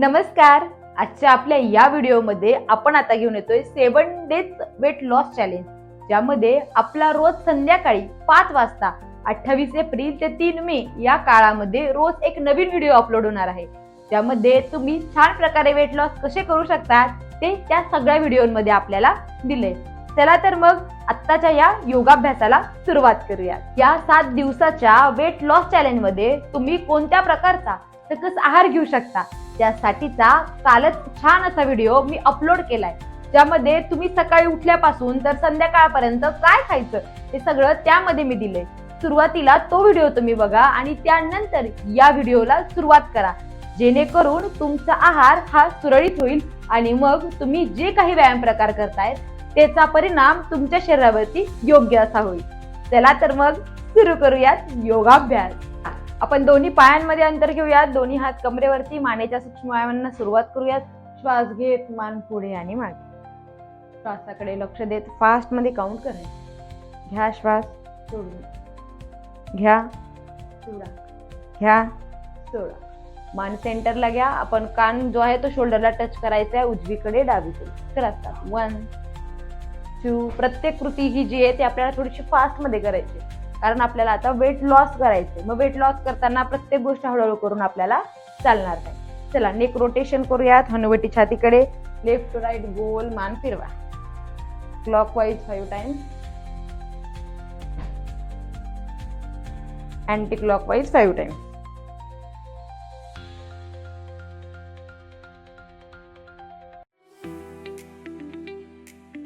नमस्कार. आजच्या आपल्या या व्हिडिओमध्ये आपण आता घेऊन येतोय seven days weight loss challenge ज्यामध्ये आपला रोज संध्याकाळी पाच वाजता अठ्ठावीस एप्रिल ते तीन मे या काळामध्ये रोज एक नवीन व्हिडिओ अपलोड होणार आहे. ज्यामध्ये तुम्ही छान प्रकारे वेट लॉस कसे करू शकता ते त्या सगळ्या व्हिडिओमध्ये आपल्याला दिले चला तर मग आत्ताच्या या योगाभ्यासाला सुरुवात करूया. या सात दिवसाच्या वेट लॉस चॅलेंजमध्ये तुम्ही कोणत्या प्रकारचा सकस आहार घेऊ शकता. त्यासाठीचा कालच छान असा व्हिडिओ मी अपलोड केलाय. ज्यामध्ये तुम्ही सकाळी उठल्यापासून तर संध्याकाळपर्यंत काय खायचं हे सगळं त्यामध्ये मी दिलंय. सुरुवातीला तो व्हिडिओ तुम्ही बघा आणि त्यानंतर या व्हिडिओला सुरुवात करा. जेणेकरून तुमचा आहार हा सुरळीत होईल आणि मग तुम्ही जे काही व्यायाम प्रकार करतायत त्याचा परिणाम तुमच्या शरीरावरती योग्य असा होईल. चला तर मग सुरू करूयात योगाभ्यास. आपण दोन्ही पायांमध्ये अंतर घेऊयात. दोन्ही हात कमरेवरती मानेच्या सूक्ष्म व्यायामांना सुरुवात करूयात. श्वास घेत मान पुढे आणि मागे. श्वासाकडे लक्ष देत फास्टमध्ये काउंट करायचं. घ्या श्वास सोडून. घ्या. सोडा. घ्या. सोडा. मान सेंटरला घ्या. आपण कान जो आहे तो शोल्डरला टच करायचा आहे. उजवीकडे डावीकडे. करत वन टू प्रत्येक कृती ही जी आहे ती आपल्याला थोडीशी फास्टमध्ये करायची आहे. कारण आपल्याला आता वेट लॉस करायचे मग वेट लॉस करताना प्रत्येक गोष्ट हळूहळू करून आपल्याला चालणार नाही. चला नेक रोटेशन करूयात. हनुवटी छातीकडे. लेफ्ट टू राईट गोल मान फिरवा. Clockwise five times anti clockwise five times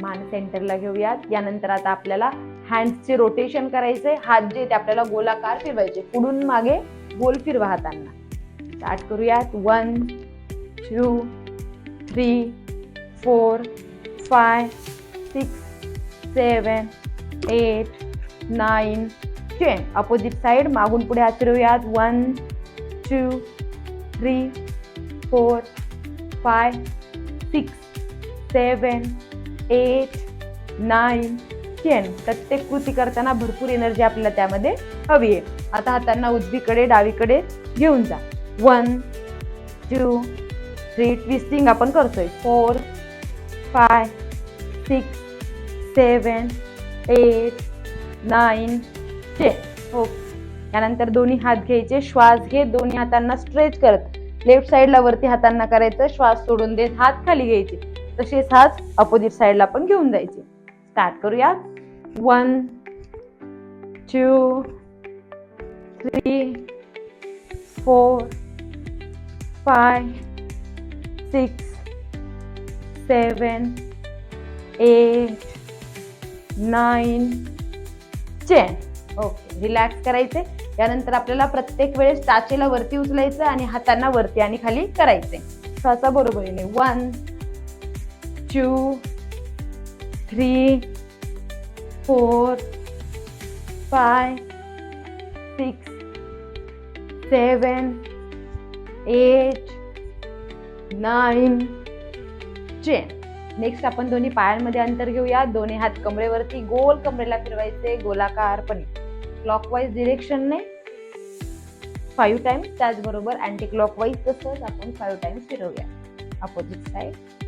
मान सेंटरला घेऊयात. यानंतर आता आपल्याला हँड्सचे रोटेशन करायचे हात जे ते आपल्याला गोलाकार फिरवायचे. पुढून मागे गोल फिरवा हातांना. स्टार्ट करूयात. One two three four five six seven eight nine ten opposite side मागून पुढे हात फिरवूयात. One two three four five six seven eight nine ten प्रत्येक कृती करताना भरपूर एनर्जी आपल्याला त्यामध्ये हवी आहे. आता हातांना उजवीकडे डावीकडे घेऊन जा. वन टू थ्री ट्विस्टिंग आपण करतोय. Four five six seven eight nine ten okay यानंतर दोन्ही हात घ्यायचे. श्वास घे. दोन्ही हातांना स्ट्रेच करत. लेफ्ट साईडला वरती हातांना करायचं. श्वास सोडून देत. हात खाली घ्यायचे. तसेच हात अपोजिट साईडला पण घेऊन जायचे. स्टार्ट करूया one two, three four five six seven eight nine ten okay relax करायचे. यानंतर आपल्याला प्रत्येक वेळेस टाचेला वरती उचलायचं आणि हातांना वरती आणि खाली करायचे. श्वासा बरोबरीने. One two three four five six seven eight nine ten. Next आपण दोन्ही पायांमध्ये अंतर घेऊया. दोन्ही हात कमरेवरती गोल कमरेला फिरवायचे गोलाकारपणे क्लॉकवाईज डिरेक्शनने फाईव्ह टाइम्स त्याचबरोबर अँटी क्लॉकवाईज तसंच आपण फाईव्ह टाइम्स फिरवूया. अपोजिट साईड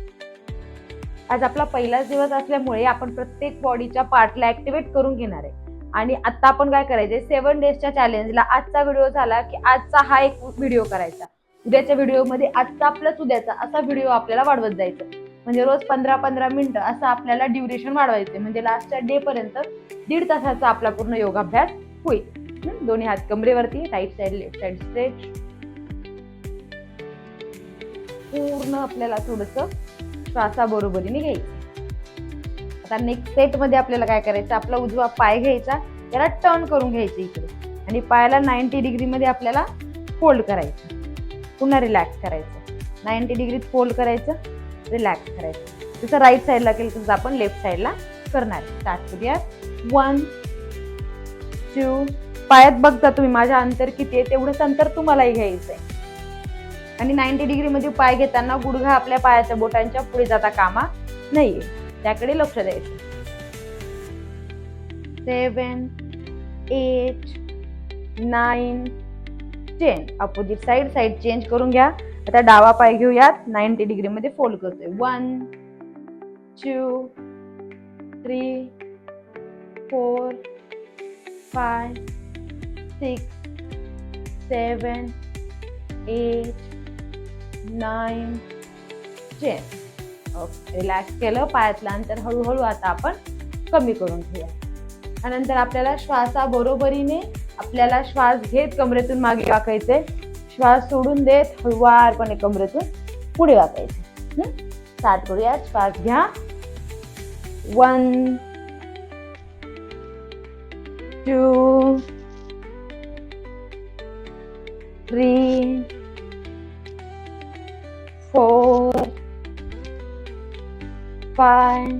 आज आपला पहिलाच दिवस असल्यामुळे आपण प्रत्येक बॉडीच्या पार्टला ऍक्टिव्हेट करून घेणार आहे. आणि आता आपण काय करायचंय? सेव्हन डेजच्या चॅलेंजला आजचा व्हिडिओ झाला की आजचा हा एक व्हिडिओ करायचा. उद्याच्या व्हिडिओमध्ये आजचा आपला उद्याचा असा व्हिडिओ आपल्याला वाढवत जायचा. म्हणजे रोज पंधरा पंधरा मिनिटं असं आपल्याला ड्युरेशन वाढवायचे म्हणजे लास्टच्या डे पर्यंत दीड तासाचा आपला पूर्ण योगाभ्यास होईल. दोन्ही हात कमरेवरती right side left side stretch पूर्ण आपल्याला थोडंसं श्वासाबरोबरीने घ्यायची आता नेक्स्ट सेटमध्ये आपल्याला काय करायचं? आपला उजवा पाय घ्यायचा त्याला टर्न करून घ्यायचं इकडे. आणि पायाला नाईन्टी डिग्रीमध्ये आपल्याला फोल्ड करायचं. पुन्हा रिलॅक्स करायचं. नाईन्टी डिग्रीत फोल्ड करायचं रिलॅक्स करायचं. जसं राईट साईडला केलं तसं आपण लेफ्ट साईडला करणार स्टार्ट करूया वन टू पायात बघता तुम्ही माझ्या अंतर किती आहे? तेवढंच अंतर तुम्हालाही घ्यायचं आहे आणि नाईन्टी डिग्री मध्ये पाय घेताना गुडघा आपल्या पायाच्या बोटांच्या पुढे जाता कामा नाहीये. त्याकडे लक्ष द्यायचं. Seven eight nine ten opposite side side change करून घ्या. आता डावा पाय घेऊयात. नाईन्टी डिग्री मध्ये फोल्ड करतोय. One two three four five six seven eight nine ten okay relax केलं पायातलं अंतर हळूहळू आता आपण कमी करून घेऊया. त्यानंतर आपल्याला श्वासाबरोबरीने आपल्याला श्वास घेत कमरेतून मागे वाकायचे श्वास सोडून देत हळुवारपणे कमरेतून पुढे वाकायचे स्टार्ट करूया श्वास घ्या. One two three four, five,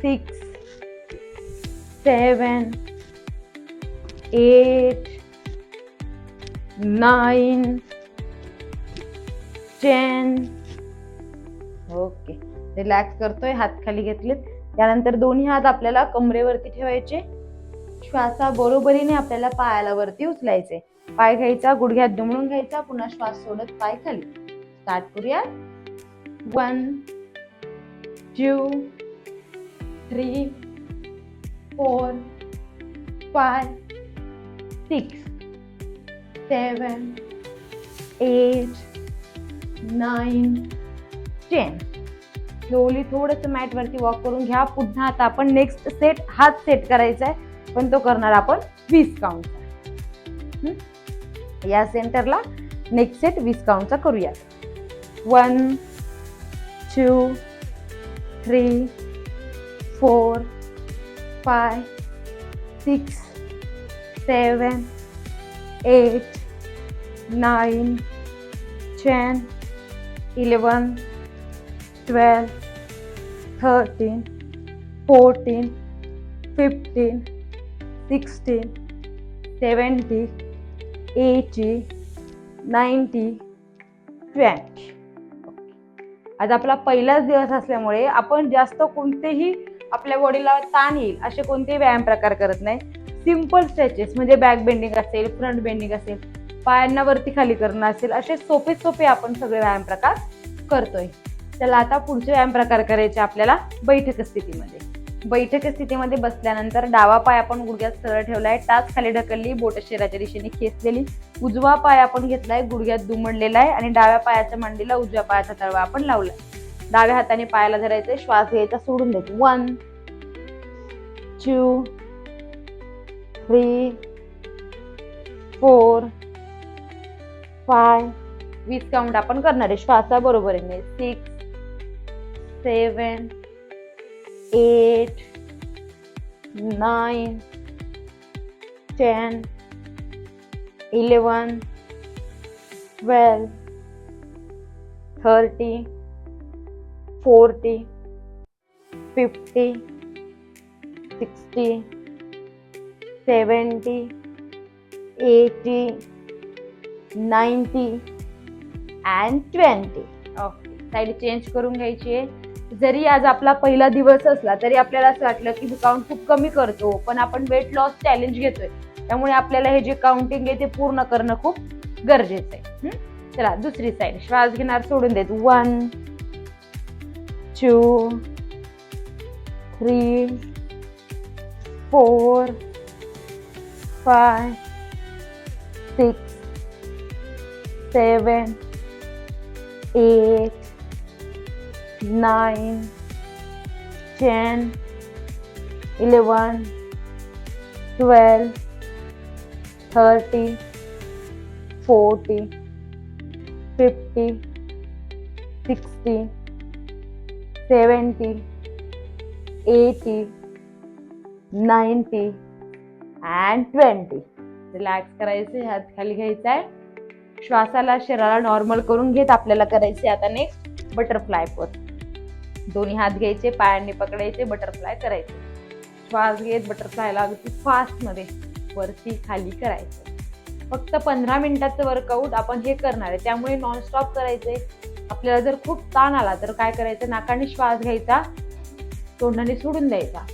six seven eight nine ten. Okay relax करतोय हात खाली घेतलेत. त्यानंतर दोन्ही हात आपल्याला कमरेवरती ठेवायचे. श्वासा बरोबरीने आपल्याला पायाला वरती उचलायचे. पाय घ्यायचा गुडघ्यात दुमडून घ्यायचा पुन्हा श्वास सोडत पाय खाली. स्टार्ट करूया one two three four five six seven eight nine ten slowly थोडंसं मॅटवरती वॉक करून घ्या. पुन्हा आता आपण नेक्स्ट सेट हाच सेट करायचा आहे. पण तो करणार आपण वीस काउंटचा या सेंटरला नेक्स्ट सेट वीस काउंटचा करूया one, two, three, four, five, six, seven, eight, nine, ten, eleven, twelve, thirteen, fourteen, fifteen, sixteen, seventy, eighty, ninety, twenty. आज आपला पहिलाच दिवस असल्यामुळे आपण जास्त कोणतेही आपल्या बॉडीला ताण येईल असे कोणतेही व्यायाम प्रकार करत नाही. सिंपल स्ट्रेचेस म्हणजे बॅक बेंडिंग असेल फ्रंट बेंडिंग असेल पायांना वरती खाली करणं असेल असे सोपे सोपे आपण सगळे व्यायाम प्रकार करतोय. चला आता पुढचे व्यायाम प्रकार करायचे आपल्याला बैठक स्थितीमध्ये. बैठक स्थितीमध्ये बसल्यानंतर डावा पाय आपण गुडघ्यात सरळ ठेवलाय टाच खाली ढकलली बोट शरीराच्या दिशेने खेचलेली उजवा पाय आपण घेतलाय गुडघ्यात दुमडलेला आहे आणि डाव्या पायाच्या मांडीला उजव्या पायाचा तळवा आपण लावलाय. डाव्या हाताने पायाला धरायचे श्वास घ्यायचा सोडून द्यायचं. One two three four five वीस काउंट आपण करणार आहे. श्वासाबरोबर six seven eight nine ten eleven twelve thirty forty fifty sixty seventy eighty ninety and twenty okay side change करून घ्यायची आहे जरी आज आपला पहिला दिवस असला तरी आपल्याला असं वाटलं की काउंट खूप कमी करतो पण आपण वेट लॉस चॅलेंज घेतोय. त्यामुळे आपल्याला हे जे काउंटिंग आहे ते पूर्ण करणं खूप गरजेचं आहे. चला दुसरी साईड श्वास घेणार सोडून देत. One two three four five six seven eight nine, ten, eleven, twelve, thirty, forty, fifty, sixty, seventy, eighty, ninety, and twenty relax करायचे हात खाली घ्यायचा आहे श्वासाला शरीराला नॉर्मल करून घेत आपल्याला करायचे आता नेक्स्ट बटरफ्लाय पोज दोन्ही हात घ्यायचे पायांनी पकडायचे बटरफ्लाय करायचे. श्वास घेत बटरफ्लायला अगदी फास्टमध्ये वरती खाली करायचं. फक्त पंधरा मिनिटाचं वर्कआउट आपण हे करणार आहे. त्यामुळे नॉनस्टॉप करायचे आपल्याला जर खूप ताण आला तर काय करायचं? नाकाने श्वास घ्यायचा तोंडाने सोडून द्यायचा.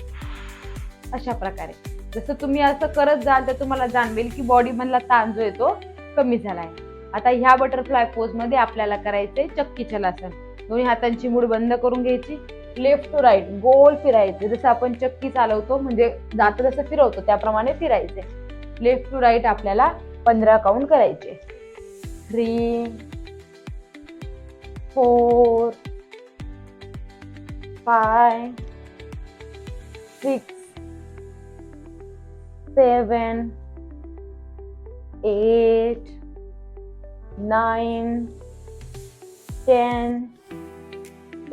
अशा प्रकारे. जसं तुम्ही असं करत जाल तर तुम्हाला जाणवेल की बॉडी मधला ताण जो येतो कमी झालाय. आता ह्या बटरफ्लाय पोजमध्ये आपल्याला करायचंय चक्की चलासन. दोन्ही हातांची मूड बंद करून घ्यायची. लेफ्ट टू राईट गोल फिरायचे. जसं आपण चक्की चालवतो म्हणजे दात जसं फिरवतो त्याप्रमाणे फिरायचे. लेफ्ट टू राईट आपल्याला पंधरा काउंट करायचे. Three four five six seven eight nine ten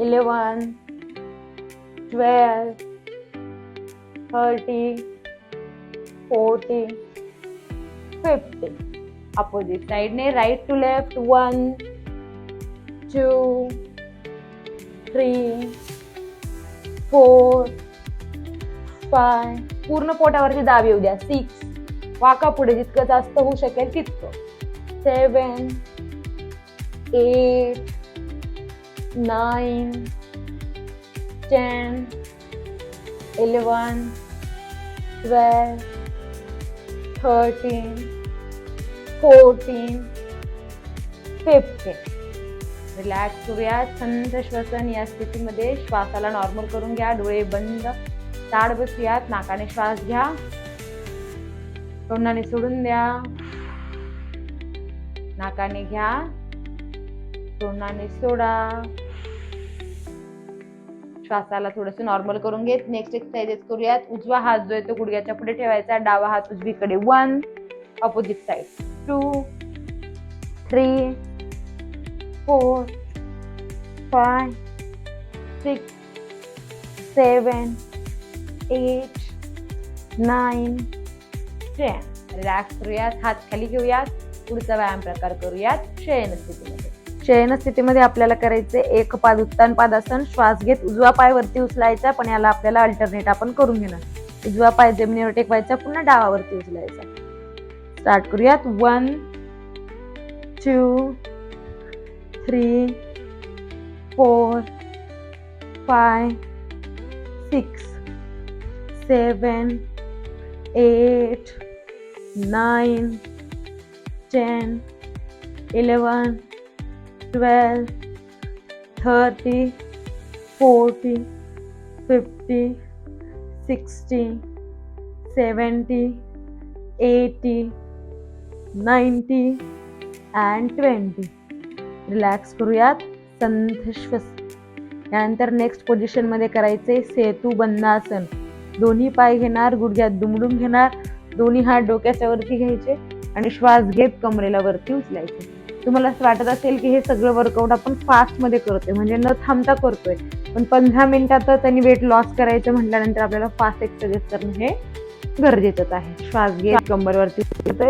eleven twelve thirty forty fifty opposite साइडने right to left one two three four five पूर्ण पोटावरती दाब येऊ द्या सिक्स वाका पुढे जितकं जास्त होऊ शकेल तितकं seven eight nine ten eleven twelve thirteen fourteen fifteen relax करूया छंद श्वसन या स्थितीमध्ये श्वासाला नॉर्मल करून घ्या. डोळे बंद ताड बसूयात. नाकाने श्वास घ्या. तोंडाने सोडून द्या. नाकाने घ्या. तोंडाने सोडा. श्वासाला थोडस नॉर्मल करून घेत. नेक्स्ट एक्सरसाइजेस करूयात. उजवा हात जो आहे तो गुडघ्याच्या पुढे ठेवायचा. डावा हात उजवीकडे. One opposite side two three four five six seven eight nine ten relax करूयात. हात खाली घेऊयात. पुढचा व्यायाम प्रकार करूयात. शयन स्थितीमध्ये शयन स्थितीमध्ये आपल्याला करायचे एक पाद उत्तान पादासन श्वास घेत उजवा पाय वरती उचलायचा पण याला आपल्याला अल्टरनेट आपण करून घेणार. उजवा पाय जमिनीवर टेकवायचा पुन्हा डावावरती उचलायचा. स्टार्ट करूयात. One two three four five six seven eight nine ten eleven twelve thirty forty fifty sixty seventy eighty ninety and twenty relax करूयात. संथ श्वस त्यानंतर नेक्स्ट पोझिशनमध्ये करायचे सेतू बंधासन. दोन्ही पाय घेणार गुडघ्यात दुमडून घेणार. दोन्ही हात डोक्याच्या वरती घ्यायचे आणि श्वास घेत कमरेला वरती उचलायचे. तुम्हाला असं वाटत असेल की हे सगळं वर्कआउट आपण फास्टमध्ये करतोय म्हणजे न थांबता करतोय. पण पंधरा मिनिटातच आणि वेट लॉस करायचं म्हटल्यानंतर आपल्याला फास्ट एक्सरसाइज करणं हे गरजेचंच आहे. श्वास घेत कंबरवरती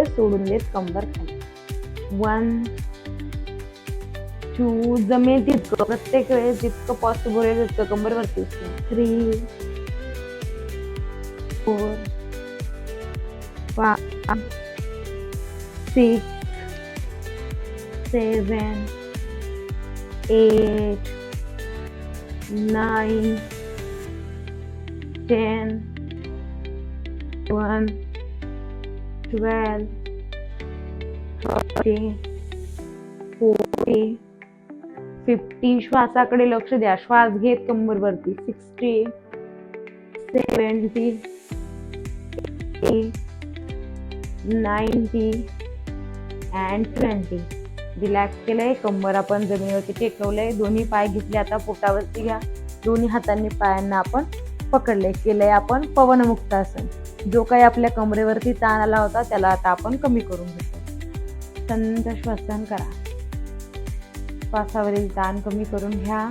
सोडून देत कंबर खाली. वन टू जमेल तितकं प्रत्येक वेळेस जितकं पॉसिबल आहे तितकं कंबरवरती three four five six seven eight nine ten one twelve thirty forty fifty श्वासाकडे लक्ष द्या. श्वास घेत कंबरवरती. Sixty seventy ninety and twenty relax केलंय. कंबर आपण जमिनीवरती टेकवलंय. दोन्ही पाय घेतले आता पोटावरती घ्या. दोन्ही हातांनी पायांना आपण पकडले केलंय आपण पवनमुक्त आसन. जो काही आपल्या कमरेवरती ताण आला होता त्याला आता आपण कमी करून घेतो संत श्वसन करा. श्वासावरील ताण कमी करून घ्या.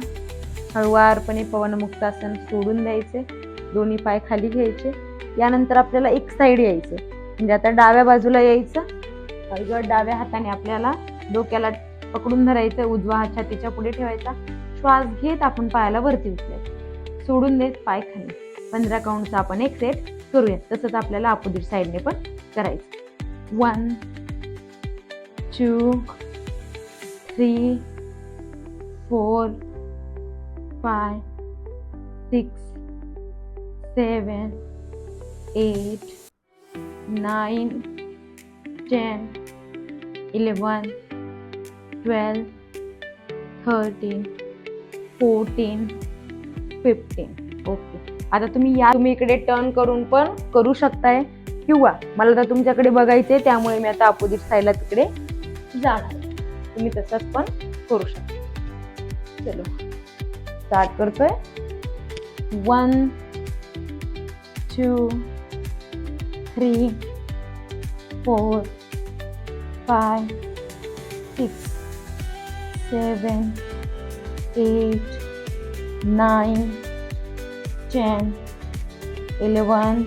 हळुवारपणे पवनमुक्त आसन सोडून द्यायचे. दोन्ही पाय खाली घ्यायचे. यानंतर आपल्याला एक साईड यायचं. म्हणजे आता डाव्या बाजूला यायचं. हळगट डाव्या हाताने आपल्याला डोक्याला पकडून धरायचं उजवा हात छातीच्या पुढे ठेवायचा. श्वास घेत आपण पायाला वरती उचलायचं सोडून देत पाय खाली. पंधरा काउंटचा आपण एक सेट करूया तसंच आपल्याला अपोजिट साईडने पण करायचं. One two three four five six seven eight nine ten eleven twelve thirteen fourteen fifteen. Okay. आता तुम्ही या तुम्ही इकडे टर्न करून पण करू शकताय. किंवा मला आता तुमच्याकडे बघायचंय त्यामुळे मी आता अपोजिट साईडला तिकडे जाणार तुम्ही तसंच पण करू शकता. चलो. स्टार्ट करतोय. One two three four five six seven eight nine ten, eleven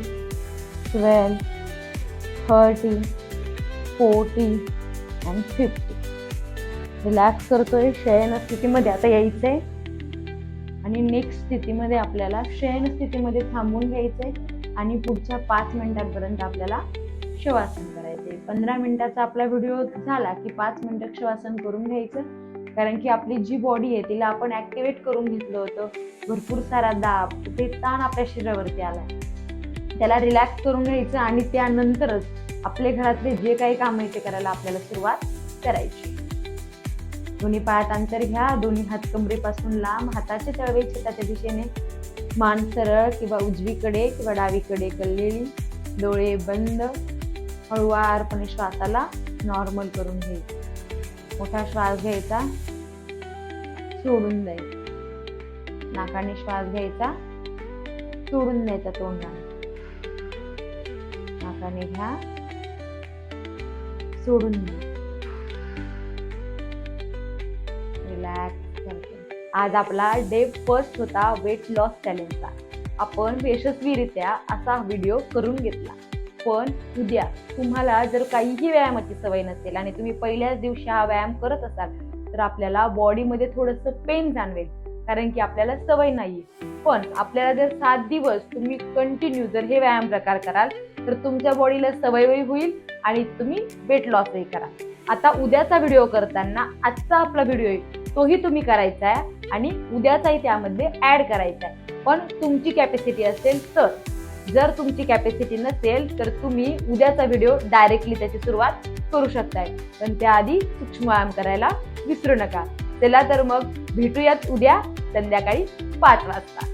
twelve thirty, forty and fifty. Relax करतोय शयन स्थितीमध्ये आता यायचंय. आणि नेक्स्ट स्थितीमध्ये आपल्याला शयन स्थितीमध्ये थांबून घ्यायचंय. आणि पुढच्या पाच मिनिटांपर्यंत आपल्याला शवासन करायचंय. पंधरा मिनिटाचा आपला व्हिडिओ झाला की पाच मिनिटं शवासन करून घ्यायचं. कारण की आपली जी बॉडी आहे तिला आपण ऍक्टिव्हेट करून घेतलं होतं. भरपूर सारा दाब ते ताण आपल्या शरीरावरती आलाय. त्याला रिलॅक्स करून घ्यायचं आणि त्यानंतरच आपले घरातले जे काही काम आहे ते करायला आपल्याला सुरुवात करायची. दोन्ही पायात अंतर घ्या दोन्ही हात कमरेपासून लांब हाताचे तळवे छताच्या दिशेने. मान सरळ किंवा उजवीकडे किंवा डावीकडे कललेली. डोळे बंद. हळुवारपणे श्वासाला नॉर्मल करून घ्यायचं. मोठा श्वास घ्यायचा. सोडून द्यायचा. नाकाने श्वास घ्यायचा. सोडून द्यायचा तोंडाने. नाकाने घ्या. सोडून द्या. रिलॅक्स करते आज आपला डे फर्स्ट होता. वेट लॉस चॅलेंजचा आपण यशस्वीरित्या असा व्हिडिओ करून घेतला. पण उद्या तुम्हाला जर काहीही व्यायामाची सवय नसेल आणि तुम्ही पहिल्याच दिवशी हा व्यायाम करत असाल तर आपल्याला बॉडीमध्ये थोडंसं पेन जाणवेल. कारण की आपल्याला सवय नाहीये. पण आपल्याला जर सात दिवस तुम्ही कंटिन्यू जर हे व्यायाम प्रकार कराल तर तुमच्या बॉडीला सवयही होईल आणि तुम्ही वेट लॉसही करा. आता उद्याचा व्हिडिओ करताना आजचा आपला व्हिडिओ आहे तोही तुम्ही करायचा आहे आणि उद्याचाही त्यामध्ये ऍड करायचा आहे. पण तुमची कॅपॅसिटी असेल तर जर तुमची कॅपॅसिटी नसेल तर तुम्ही उद्याचा व्हिडिओ डायरेक्टली त्याची सुरुवात करू शकताय. पण त्याआधी सूक्ष्म व्यायाम करायला विसरू नका. चला तर मग भेटूयात उद्या संध्याकाळी पाच वाजता.